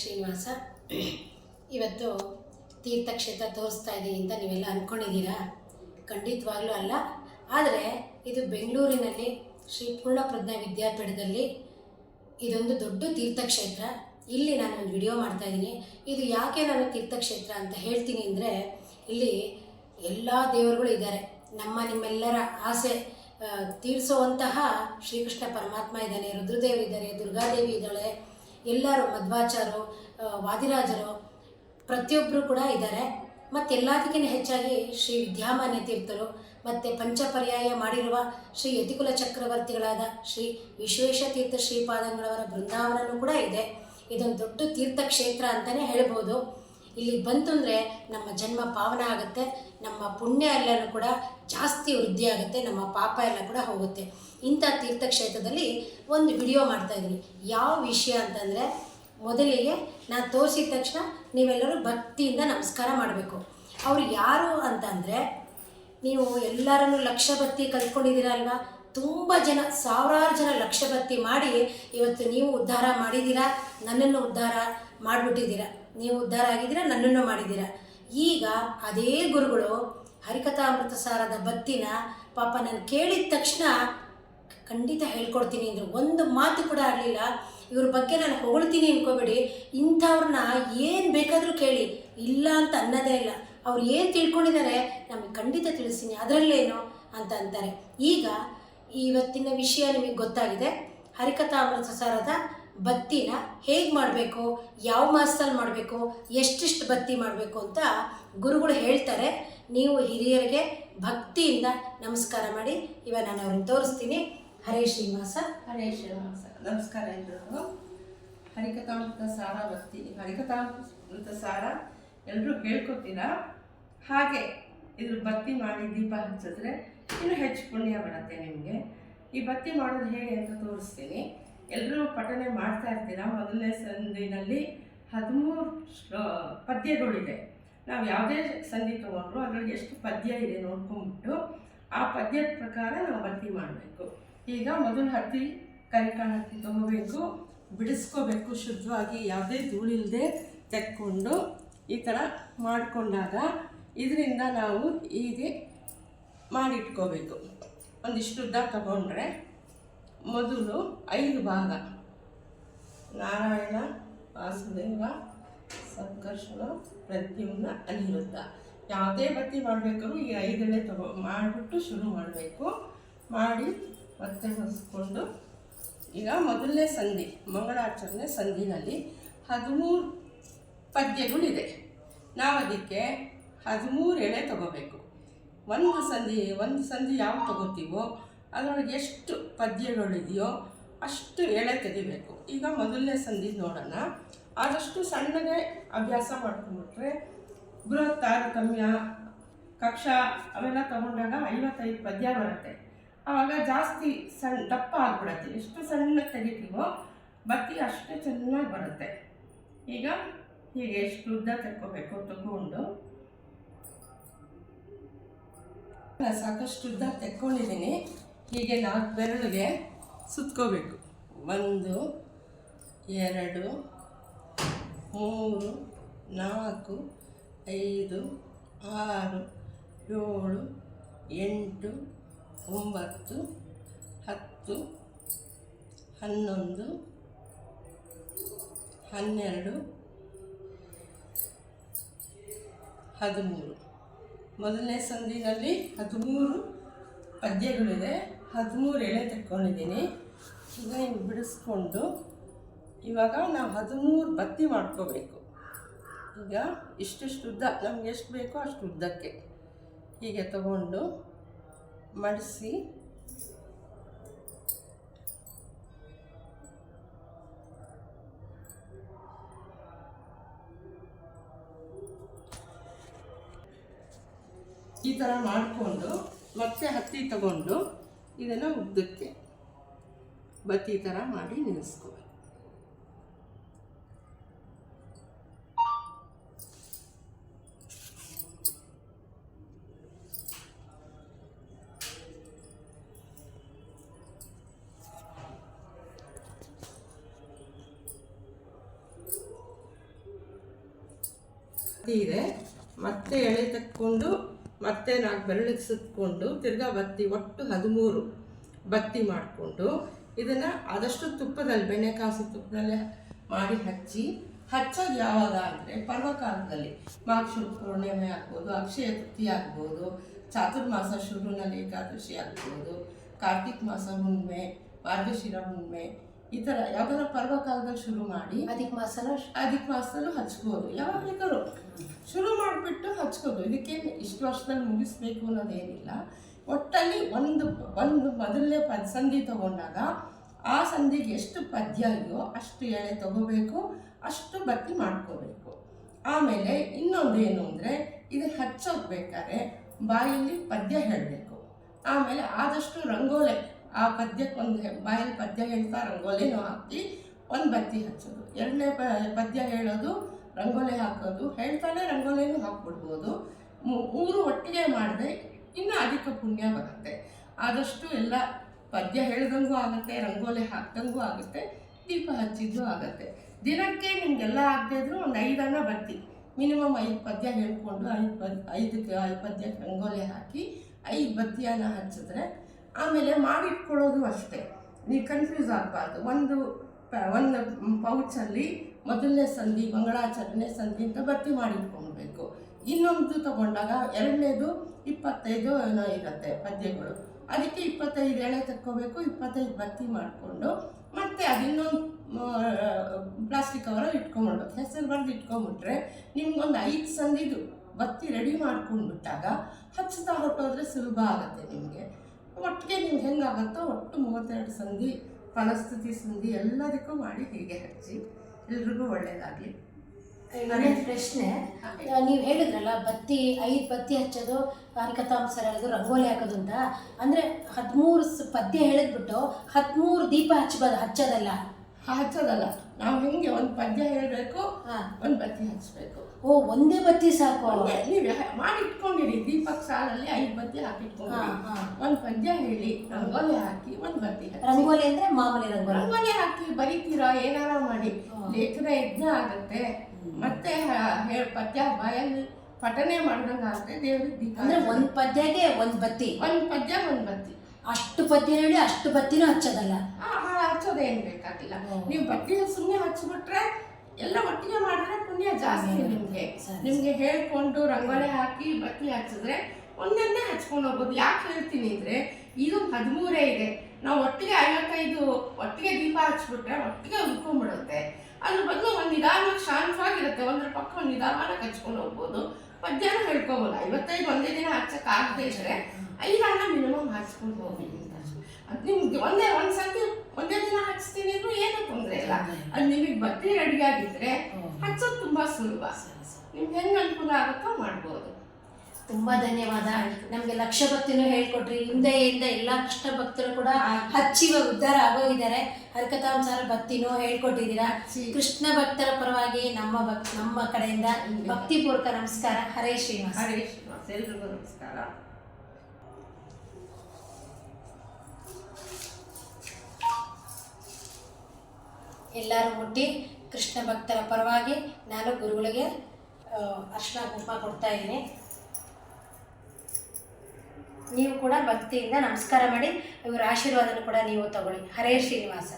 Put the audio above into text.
ಶ್ರೀನಿವಾಸ, ಇವತ್ತು ತೀರ್ಥಕ್ಷೇತ್ರ ತೋರಿಸ್ತಾ ಇದ್ದೀನಿ ಅಂತ ನೀವೆಲ್ಲ ಅಂದ್ಕೊಂಡಿದ್ದೀರಾ ಖಂಡಿತವಾಗ್ಲೂ ಅಲ್ಲ. ಆದರೆ ಇದು ಬೆಂಗಳೂರಿನಲ್ಲಿ ಶ್ರೀ ಪೂರ್ಣಪ್ರಜ್ಞಾ ವಿದ್ಯಾಪೀಠದಲ್ಲಿ ಇದೊಂದು ದೊಡ್ಡ ತೀರ್ಥಕ್ಷೇತ್ರ. ಇಲ್ಲಿ ನಾನು ಒಂದು ವಿಡಿಯೋ ಮಾಡ್ತಾ ಇದ್ದೀನಿ. ಇದು ಯಾಕೆ ನಾನು ತೀರ್ಥಕ್ಷೇತ್ರ ಅಂತ ಹೇಳ್ತೀನಿ ಅಂದರೆ, ಇಲ್ಲಿ ಎಲ್ಲ ದೇವರುಗಳು ಇದ್ದಾರೆ. ನಮ್ಮ ನಿಮ್ಮೆಲ್ಲರ ಆಸೆ ತೀರಿಸುವಂತಹ ಶ್ರೀಕೃಷ್ಣ ಪರಮಾತ್ಮ ಇದ್ದಾನೆ ರುದ್ರದೇವರು ಇದ್ದಾರೆ, ದುರ್ಗಾದೇವಿ ಇದ್ದಾಳೆ ಎಲ್ಲರೂ ಮಧ್ವಾಚಾರು ಆ, ವಾದಿರಾಜರು ಪ್ರತಿಯೊಬ್ಬರು ಕೂಡ ಇದ್ದಾರೆ. ಮತ್ತೆ ಎಲ್ಲದಕ್ಕಿಂತ ಹೆಚ್ಚಾಗಿ ಶ್ರೀ ವಿದ್ಯಾಮಾನ್ಯ ತೀರ್ಥರು ಮತ್ತು ಪಂಚಪರ್ಯಾಯ ಮಾಡಿರುವ ಶ್ರೀ ಯತಿಕುಲ ಚಕ್ರವರ್ತಿಗಳಾದ ಶ್ರೀ ವಿಶ್ವೇಶ ತೀರ್ಥ ಶ್ರೀಪಾದಂಗಳವರ ಬೃಂದಾವನನೂ ಕೂಡ ಇದೆ. ಇದೊಂದು ದೊಡ್ಡ ತೀರ್ಥಕ್ಷೇತ್ರ ಅಂತಲೇ ಹೇಳ್ಬೋದು. ಇಲ್ಲಿ ಬಂತು ಅಂದರೆ ನಮ್ಮ ಜನ್ಮ ಪಾವನ ಆಗುತ್ತೆ, ನಮ್ಮ ಪುಣ್ಯ ಎಲ್ಲನೂ ಕೂಡ ಜಾಸ್ತಿ ವೃದ್ಧಿ ಆಗುತ್ತೆ, ನಮ್ಮ ಪಾಪ ಎಲ್ಲ ಕೂಡ ಹೋಗುತ್ತೆ. ಇಂಥ ತೀರ್ಥಕ್ಷೇತ್ರದಲ್ಲಿ ಒಂದು ವಿಡಿಯೋ ಮಾಡ್ತಾ ಇದ್ದೀನಿ. ಯಾವ ವಿಷಯ ಅಂತಂದರೆ, ಮೊದಲಿಗೆ ನಾನು ತೋರಿಸಿದ ತಕ್ಷಣ ನೀವೆಲ್ಲರೂ ಭಕ್ತಿಯಿಂದ ನಮಸ್ಕಾರ ಮಾಡಬೇಕು. ಅವರು ಯಾರು ಅಂತಂದರೆ, ನೀವು ಎಲ್ಲರನ್ನು ಲಕ್ಷ ಭಕ್ತಿ ಕಲ್ತ್ಕೊಂಡಿದ್ದೀರಲ್ವಾ? ತುಂಬ ಜನ, ಸಾವಿರಾರು ಜನ ಲಕ್ಷ ಭಕ್ತಿ ಮಾಡಿ ಇವತ್ತು ನೀವು ಉದ್ಧಾರ ಮಾಡಿದ್ದೀರಾ? ನನ್ನನ್ನು ಉದ್ಧಾರ ಮಾಡಿಬಿಟ್ಟಿದ್ದೀರಾ? ನೀವು ಉದ್ಧಾರ ಆಗಿದ್ದೀರಾ, ನನ್ನನ್ನು ಮಾಡಿದ್ದೀರಾ? ಈಗ ಅದೇ ಗುರುಗಳು ಹರಿಕಥಾಮೃತ ಸಾರದ ಬತ್ತಿನ ಪಾಪ ನಾನು ಕೇಳಿದ ತಕ್ಷಣ ಖಂಡಿತ ಹೇಳ್ಕೊಡ್ತೀನಿ ಅಂದರು. ಒಂದು ಮಾತು ಕೂಡ ಆಗಲಿಲ್ಲ. ಇವ್ರ ಬಗ್ಗೆ ನಾನು ಹೊಗಳ್ತೀನಿ ಅನ್ಕೋಬೇಡಿ. ಇಂಥವ್ರನ್ನ ಏನು ಬೇಕಾದರೂ ಕೇಳಿ. ಇಲ್ಲ ಅಂತ ಅನ್ನೋದೇ ಇಲ್ಲ. ಅವ್ರು ಏನು ತಿಳ್ಕೊಂಡಿದ್ದಾರೆ ನಮಗೆ ಖಂಡಿತ ತಿಳಿಸ್ತೀನಿ. ಅದರಲ್ಲೇನು ಅಂತ ಅಂತಾರೆ. ಈಗ ಇವತ್ತಿನ ವಿಷಯ ನಿಮಗೆ ಗೊತ್ತಾಗಿದೆ. ಹರಿಕಥಾಮೃತ ಸಾರದ ಬತ್ತಿನ ಹೇಗೆ ಮಾಡಬೇಕು ಯಾವ ಮಾಸದಲ್ಲಿ ಮಾಡಬೇಕು ಎಷ್ಟೆಷ್ಟು ಬತ್ತಿ ಮಾಡಬೇಕು ಅಂತ ಗುರುಗಳು ಹೇಳ್ತಾರೆ. ನೀವು ಹಿರಿಯರಿಗೆ ಭಕ್ತಿಯಿಂದ ನಮಸ್ಕಾರ ಮಾಡಿ. ಇವಾಗ ನಾನು ಅವ್ರನ್ನ ತೋರಿಸ್ತೀನಿ. ಹರೇ ಶ್ರೀನಿವಾಸ. ಹರೇ ಶ್ರೀನಿವಾಸ. ನಮಸ್ಕಾರ ಎಲ್ರಿಗೂ. ಹರಿಕಥಾಮೃತ ಸಾರ ಬರ್ತೀನಿ ಹರಿಕಥಾಮೃತ ಸಾರ ಎಲ್ಲರೂ ಹೇಳ್ಕೊತೀರಾ ಹಾಗೆ ಇದ್ರ ಬತ್ತಿ ಮಾಡಿ ದೀಪ ಹಚ್ಚಿದ್ರೆ ಇನ್ನೂ ಹೆಚ್ಚು ಪುಣ್ಯ ಬರುತ್ತೆ ನಿಮಗೆ. ಈ ಬತ್ತಿ ಮಾಡೋದು ಹೇಗೆ ಅಂತ ತೋರಿಸ್ತೀನಿ. ಎಲ್ಲರೂ ಪಠನೆ ಮಾಡ್ತಾ ಇರ್ತೀರಾ? ಮೊದಲನೇ ಸಂಧಿನಲ್ಲಿ ಹದಿಮೂರು ಪದ್ಯಗಳಿದೆ. ನಾವು ಯಾವುದೇ ಸಂಧಿ ತೊಗೊಂಡ್ರು ಅದರಲ್ಲಿ ಎಷ್ಟು ಪದ್ಯ ಇದೆ ನೋಡ್ಕೊಂಡ್ಬಿಟ್ಟು ಆ ಪದ್ಯದ ಪ್ರಕಾರ ನಾವು ಭರ್ತಿ ಮಾಡಬೇಕು. ಈಗ ಮೊದಲು ಹತ್ತಿ ಕರಿಕಾಣ ಹತ್ತಿ ತೊಗೋಬೇಕು. ಬಿಡಿಸ್ಕೋಬೇಕು ಶುದ್ಧವಾಗಿ, ಯಾವುದೇ ಧೂಳಿಲ್ಲದೆ ತೆಕ್ಕೊಂಡು ಈ ಥರ ಮಾಡಿಕೊಂಡಾಗ ಇದರಿಂದ ನಾವು ಹೀಗೆ ಮಾಡಿಟ್ಕೋಬೇಕು. ಒಂದಿಷ್ಟು ಉದ್ದ ತಗೊಂಡ್ರೆ ಮೊದಲು ಐದು ಭಾಗ. ನಾರಾಯಣ, ವಾಸುದೇವ, ಸಂಕರ್ಷಣ, ಪ್ರದ್ಯುಮ್ನ, ಅನಿರುದ್ಧ. ಯಾವುದೇ ಬತ್ತಿ ಮಾಡಬೇಕಾದ್ರೂ ಈ ಐದನೇ ತಗೋ, ಮಾಡಿಬಿಟ್ಟು ಶುರು ಮಾಡಬೇಕು. ಮಾಡಿ ಮತ್ತೆ ಹೊಸ್ಕೊಂಡು ಈಗ ಮೊದಲನೇ ಸಂಧಿ, ಮಂಗಳಾಚರಣೆ ಸಂಧಿನಲ್ಲಿ ಹದಿಮೂರು ಪದ್ಯಗಳಿದೆ. ನಾವು ಅದಕ್ಕೆ ಹದಿಮೂರು ಎಳೆ ತಗೋಬೇಕು. ಒಂದು ಸಂಧಿ ಒಂದು ಸಂಧಿ ಯಾವ ತಗೋತೀವೋ ಅದರೊಳಗೆ ಎಷ್ಟು ಪದ್ಯಗಳಿದೆಯೋ ಅಷ್ಟು ಎಳೆ ತೆಗಿಬೇಕು. ಈಗ ಮೊದಲನೇ ಸಂಧಿ ನೋಡೋಣ. ಆದಷ್ಟು ಸಣ್ಣಗೆ ಅಭ್ಯಾಸ ಮಾಡ್ಕೊಂಡ್ಬಿಟ್ರೆ ಬೃಹತ್, ತಾರತಮ್ಯ, ಕಕ್ಷ ಅವೆಲ್ಲ ತಗೊಂಡಾಗ ಐವತ್ತೈದು ಪದ್ಯ ಬರುತ್ತೆ. ಆವಾಗ ಜಾಸ್ತಿ ಸಣ್ಣ ದಪ್ಪ ಆಗ್ಬಿಡತ್ತೆ. ಎಷ್ಟು ಸಣ್ಣ ತೆಗಿತೀವೋ ಬತ್ತಿ ಅಷ್ಟೇ ಚೆನ್ನಾಗಿ ಬರುತ್ತೆ. ಈಗ ಹೀಗೆ ಎಷ್ಟು ಉದ್ದ ತೆಕ್ಕೋಬೇಕು ತಗೊಂಡು. ಸಾಕಷ್ಟು ಉದ್ದ ತೆಕ್ಕೊಂಡಿದ್ದೀನಿ. ಹೀಗೆ ನಾಲ್ಕು ಬೆರಳಿಗೆ ಸುತ್ಕೋಬೇಕು. ಒಂದು, ಎರಡು, ಮೂರು, ನಾಲ್ಕು, ಐದು, ಆರು, ಏಳು, ಎಂಟು, ಒಂಬತ್ತು, ಹತ್ತು, ಹನ್ನೊಂದು, ಹನ್ನೆರಡು, ಹದಿಮೂರು. ಮೊದಲನೇ ಸಂದಿನಲ್ಲಿ ಹದಿಮೂರು ಪದ್ಯಗಳಿದೆ ಹದಿಮೂರು ಎಳೆ ತಕ್ಕೊಂಡಿದ್ದೀನಿ. ಈಗ ಹಿಂಗೆ ಬಿಡಿಸ್ಕೊಂಡು ಇವಾಗ ನಾವು ಹದಿಮೂರು ಬತ್ತಿ ಮಾಡ್ಕೋಬೇಕು. ಈಗ ಇಷ್ಟಿಷ್ಟು ಉದ್ದ, ನಮ್ಗೆ ಎಷ್ಟು ಬೇಕೋ ಅಷ್ಟು ಉದ್ದಕ್ಕೆ ಹೀಗೆ ತಗೊಂಡು ಮಡಿಸಿ ಈ ಥರ ಮಾಡಿಕೊಂಡು ಮತ್ತೆ ಹತ್ತಿ ತಗೊಂಡು ಇದನ್ನು ಉದ್ದಕ್ಕೆ ಬತ್ತಿ ಥರ ಮಾಡಿ ನಿಲ್ಲಿಸ್ಕೋಬೇಕು ಬತ್ತಿ ಇದೆ. ಮತ್ತೆ ಎಳೆ ತಕ್ಕೊಂಡು ಮತ್ತೆ ನಾಲ್ಕು ಬೆರಳಿಗೆ ಸುತ್ತಕೊಂಡು ತಿರ್ಗಾ ಬತ್ತಿ ಒಟ್ಟು ಹದಿಮೂರು ಬತ್ತಿ ಮಾಡಿಕೊಂಡು ಇದನ್ನು ಆದಷ್ಟು ತುಪ್ಪದಲ್ಲಿ, ಬೆಣ್ಣೆಕಾಸು ತುಪ್ಪದಲ್ಲೇ ಮಾಡಿ ಹಚ್ಚಿ ಹಚ್ಚೋದು ಯಾವಾಗ ಅಂದರೆ ಪರ್ವಕಾಲದಲ್ಲಿ ಮಾಕ್ಷ ಪೂರ್ಣಿಮೆ ಆಗ್ಬೋದು, ಅಕ್ಷಯ ತೃಪ್ತಿ ಆಗ್ಬೋದು, ಚಾತುರ್ಮಾಸ ಶುರುನಲ್ಲಿ ಏಕಾದಶಿ ಆಗ್ಬೋದು, ಕಾರ್ತಿಕ್ ಮಾಸ ಹುಣ್ಣಿಮೆ ಮಾರ್ಗಶಿರ ಹುಣ್ಣಿಮೆ ಈ ಥರ ಪರ್ವ ಕಾಲದಲ್ಲಿ ಶುರು ಮಾಡಿ ಅದಕ್ಕೆ ಮಾಸನ ಅಧಿಕ ಮಾಸದಲ್ಲೂ ಹಚ್ಬೋದು. ಯಾವಾಗ ಬೇಕಾದ್ರು ಶುರು ಮಾಡಿಬಿಟ್ಟು ಹಚ್ಕೋದು ಇದಕ್ಕೇನು ಇಷ್ಟು ವರ್ಷದಲ್ಲಿ ಮುಗಿಸ್ಬೇಕು ಅನ್ನೋದೇನಿಲ್ಲ. ಒಟ್ಟಲ್ಲಿ ಒಂದು ಒಂದು ಮೊದಲನೇ ಪದ ಸಂಧಿ ತಗೊಂಡಾಗ ಆ ಸಂಧಿಗೆ ಎಷ್ಟು ಪದ್ಯ ಇದೆಯೋ ಅಷ್ಟು ಎಳೆ ತಗೋಬೇಕು ಅಷ್ಟು ಬತ್ತಿ ಮಾಡ್ಕೋಬೇಕು. ಆಮೇಲೆ ಇನ್ನೊಂದು ಏನು ಅಂದರೆ ಇದು ಹಚ್ಚೋಗ್ಬೇಕಾದ್ರೆ ಬಾಯಲ್ಲಿ ಪದ್ಯ ಹೇಳಬೇಕು. ಆಮೇಲೆ ಆದಷ್ಟು ರಂಗೋಲೆ ಆ ಪದ್ಯಕ್ಕೊಂದು ಬಾಯಲ್ಲಿ ಪದ್ಯ ಹೇಳ್ತಾ ರಂಗೋಲಿನೂ ಹಾಕಿ ಒಂದು ಬತ್ತಿ ಹಚ್ಚೋದು. ಎರಡನೇ ಪದ್ಯ ಹೇಳೋದು, ರಂಗೋಲಿ ಹಾಕೋದು. ಹೇಳ್ತಾನೆ ರಂಗೋಲಿನೂ ಹಾಕ್ಬಿಡ್ಬೋದು. ಮೂರು ಒಟ್ಟಿಗೆ ಮಾಡಿದೆ ಇನ್ನೂ ಅಧಿಕ ಪುಣ್ಯ ಬರುತ್ತೆ. ಆದಷ್ಟು ಎಲ್ಲ ಪದ್ಯ ಹೇಳ್ದಂಗೂ ಆಗುತ್ತೆ, ರಂಗೋಲಿ ಹಾಕ್ದಂಗೂ ಆಗುತ್ತೆ, ದೀಪ ಹಚ್ಚಿದ್ದು ಆಗುತ್ತೆ. ದಿನಕ್ಕೆ ನಿಮಗೆಲ್ಲ ಆಗದೆ ಇದ್ರೂ ಒಂದು ಐದನ್ನು ಬತ್ತಿ, ಮಿನಿಮಮ್ ಐದು ಪದ್ಯ ಹೇಳ್ಕೊಂಡು ಐದು ಪದ್, ಐದಕ್ಕೆ ಐದು ಪದ್ಯಕ್ಕೆ ರಂಗೋಲಿ ಹಾಕಿ ಐದು ಬತ್ತಿಯನ್ನು ಹಚ್ಚಿದ್ರೆ ಆಮೇಲೆ ಮಾಡಿಟ್ಕೊಳ್ಳೋದು ಅಷ್ಟೇ. ನೀವು ಕನ್ಫ್ಯೂಸ್ ಆಗಬಾರ್ದು. ಒಂದು ಒಂದು ಪೌಚಲ್ಲಿ ಮೊದಲನೇ ಸಂಧಿ, ಮಂಗಳಾಚರಣೆ ಸಂಧಿ ಅಂತ ಭರ್ತಿ ಮಾಡಿಟ್ಕೊಳ್ಬೇಕು. ಇನ್ನೊಂದು ತಗೊಂಡಾಗ ಎರಡನೇದು ಇಪ್ಪತ್ತೈದು ಏನೋ ಇರುತ್ತೆ ಪದ್ಯಗಳು. ಅದಕ್ಕೆ ಇಪ್ಪತ್ತೈದು ಎಳೆ ತಕ್ಕೋಬೇಕು, ಇಪ್ಪತ್ತೈದು ಭರ್ತಿ ಮಾಡಿಕೊಂಡು ಮತ್ತೆ ಅದಿನ್ನೊಂದು ಪ್ಲಾಸ್ಟಿಕ್ ಕವರಲ್ಲಿ ಇಟ್ಕೊಂಬಿಡ್ಬೇಕು ಹೆಸರು ಬರೆದು ಇಟ್ಕೊಂಬಿಟ್ರೆ ನಿಮ್ಗೊಂದು ಐದು ಸಂಧಿದು ಬತ್ತಿ ರೆಡಿ ಮಾಡ್ಕೊಂಡ್ಬಿಟ್ಟಾಗ ಹಚ್ಚುತ್ತಾ ಹೊಟ್ಟೋದ್ರೆ ಸುಲಭ ಆಗುತ್ತೆ ನಿಮಗೆ. ಒಟ್ಟಿಗೆ ನಿಮ್ಗೆ ಹೆಂಗಾಗುತ್ತೋ ಒಟ್ಟು ಮೂವತ್ತೆರಡು ಸಂಧಿ ಫಲಸ್ತುತಿ ಸಂಧಿ ಎಲ್ಲದಕ್ಕೂ ಮಾಡಿ ಹೀಗೆ ಹಚ್ಚಿ. ಎಲ್ರಿಗೂ ಒಳ್ಳೆಯದಾಗಲಿ ಇನ್ನೊಂದು ಪ್ರಶ್ನೆ. ನೀವು ಹೇಳಿದ್ರಲ್ಲ ಬತ್ತಿ ಐದು ಬತ್ತಿ ಹಚ್ಚೋದು ಹರಿಕಥಾಂಸರ ಹೇಳೋದು ರಂಗೋಲಿ ಹಾಕೋದು ಅಂತ. ಅಂದರೆ ಹದಿಮೂರು ಪದ್ಯ ಹೇಳಿದ್ಬಿಟ್ಟು ಹದಿಮೂರು ದೀಪ ಹಚ್ಬೋದು ಹಚ್ಚೋದಲ್ಲ? ಹಚ್ಚೋದಲ್ಲ. ನಾವು ಹೆಂಗೆ ಒಂದು ಪದ್ಯ ಹೇಳಬೇಕು ಒಂದು ಬತ್ತಿ ಹಚ್ಚಬೇಕು ಓ ಒಂದೇ ಬತ್ತಿ ಸಾಕು ನೀವು ಮಾಡಿ ಇಟ್ಕೊಂಡಿರಿ ದೀಪಕ್ ಸಾಲಲ್ಲಿ ಐದು ಬತ್ತಿ ಹಾಕಿ ಹಾಂ ಹಾಂ. ಒಂದು ಪದ್ಯ ಹೇಳಿ ರಂಗೋಲಿ ಹಾಕಿ ಒಂದು ಬತ್ತಿ ರಂಗೋಲಿ ಅಂದ್ರೆ ಮಾಮೂಲಿ ರಂಗೋಲಿ. ರಂಗೋಲಿ ಹಾಕಿ ಬರೀತೀರಾ ಏನಾರ ಮಾಡಿ. ಲೇಖನ ಯಜ್ಞ ಆಗುತ್ತೆ. ಮತ್ತೆ ಹೇಳಿ ಪದ್ಯ ಬಾಯಲ್ಲಿ ಪಠನೆ ಮಾಡ್ದಂಗೆ ಆಗುತ್ತೆ ದೇವ್ರಿಗೆ ದೀಪ ಅಂದ್ರೆ ಒಂದು ಪದ್ಯಗೆ ಒಂದು ಬತ್ತಿ. ಒಂದು ಪದ್ಯ ಒಂದು ಬತ್ತಿ. ಅಷ್ಟು ಪದ್ಯ ಹೇಳಿ ಅಷ್ಟು ಬತ್ತಿನೂ ಹಚ್ಚೋದಲ್ಲ. ಹಚ್ಚೋದೇನು ಬೇಕಾಗಿಲ್ಲ. ನೀವು ಬತ್ತಿ ಸುಮ್ಮನೆ ಹಚ್ಬಿಟ್ರೆ ಎಲ್ಲ ಒಟ್ಟಿಗೆ ಮಾಡಿದ್ರೆ ಪುಣ್ಯ ಜಾಸ್ತಿ. ನಿಮಗೆ. ನಿಮಗೆ ಹೇಳ್ಕೊಂಡು ರಂಗೋಲಿ ಹಾಕಿ ಬತ್ತಿ ಹಚ್ಚಿದ್ರೆ ಒಂದನ್ನೇ ಹಚ್ಕೊಂಡು ಹೋಗ್ಬೋದು. ಯಾಕೆ ಹೇಳ್ತೀನಿ ಅಂದ್ರೆ ಇದು ಹದಿಮೂರೇ ಇದೆ. ನಾವು ಒಟ್ಟಿಗೆ ಐವತ್ತೈದು ಒಟ್ಟಿಗೆ ದೀಪ ಹಚ್ಬಿಟ್ರೆ ಒಟ್ಟಿಗೆ ಉಳ್ಕೊಂಡ್ಬಿಡುತ್ತೆ ಅದ್ರ ಬದಲು ಒಂದು ನಿಧಾನವಾಗಿ ಶಾಂತವಾಗಿರುತ್ತೆ. ಒಂದ್ರ ಪಕ್ಕ ಒಂದು ನಿಧಾನವಾಗಿ ಹಚ್ಕೊಂಡು ಹೋಗ್ಬೋದು. ಮಧ್ಯಾಹ್ನ ಹೇಳ್ಕೊಬೋದು. ಐವತ್ತೈದು ಒಂದೇ ದಿನ ಹಚ್ಚಕ್ಕೆ ಆಗದೆ ಇದ್ರೆ ಐದನ್ನ ಮಿನಿಮಮ್ ಹಾಕ್ಸ್ಕೊಂಡು ಹೋಗಿ ಅದು ನಿಮ್ಗೆ ಒಂದೇ ಒಂದು ಸರ್ತಿ ಒಂದೇ ದಿನ ಹಚ್ತೀನಿ ಅಂದ್ರೂ ಏನೂ ತೊಂದರೆ ಇಲ್ಲ ಅದು ನಿಮಗೆ ಬತ್ತಿ ರೆಡಿಯಾಗಿದ್ರೆ ಹಚ್ಚೋದು ತುಂಬ ಸುಲಭ ನಿಮ್ಗೆ ಹೆಂಗೆ ಅನುಕೂಲ ಆಗುತ್ತೋ ಮಾಡ್ಬೋದು ತುಂಬ ಧನ್ಯವಾದ ನಮಗೆ ಲಕ್ಷ ಭಕ್ತಿನೂ ಹೇಳ್ಕೊಟ್ರಿ. ಹಿಂದೆಯಿಂದ ಎಲ್ಲ ಕೃಷ್ಣ ಭಕ್ತರು ಕೂಡ ಹಚ್ಚಿ ಉದ್ಧಾರ ಆಗೋಗಿದ್ದಾರೆ. ಭಕ್ತಿನೋ ಭಕ್ತಿನೂ ಹೇಳ್ಕೊಟ್ಟಿದ್ದೀರಾ. ಕೃಷ್ಣ ಭಕ್ತರ ಪರವಾಗಿ ನಮ್ಮ ಭಕ್ ನಮ್ಮ ಕಡೆಯಿಂದ ಭಕ್ತಿಪೂರ್ವಕ ನಮಸ್ಕಾರ. ಹರೇ ಶ್ರೀನಿವಾಸ. ಹರೇ ಶ್ರೀನಿವಾಸ. ಎಲ್ರಿಗೂ ನಮಸ್ಕಾರ. ಎಲ್ಲರೂ ಮುಟ್ಟಿ ಕೃಷ್ಣ ಭಕ್ತರ ಪರವಾಗಿ ನಾನು ಗುರುಗಳಿಗೆ ಅರ್ಶನ ಕುಂಕುಮ ಕೊಡ್ತಾ ಇದ್ದೀನಿ. ನೀವು ಕೂಡ ಭಕ್ತಿಯಿಂದ ನಮಸ್ಕಾರ ಮಾಡಿ, ಇವರ ಆಶೀರ್ವಾದನ ಕೂಡ ನೀವು ತಗೊಳ್ಳಿ. ಹರೇ ಶ್ರೀನಿವಾಸ.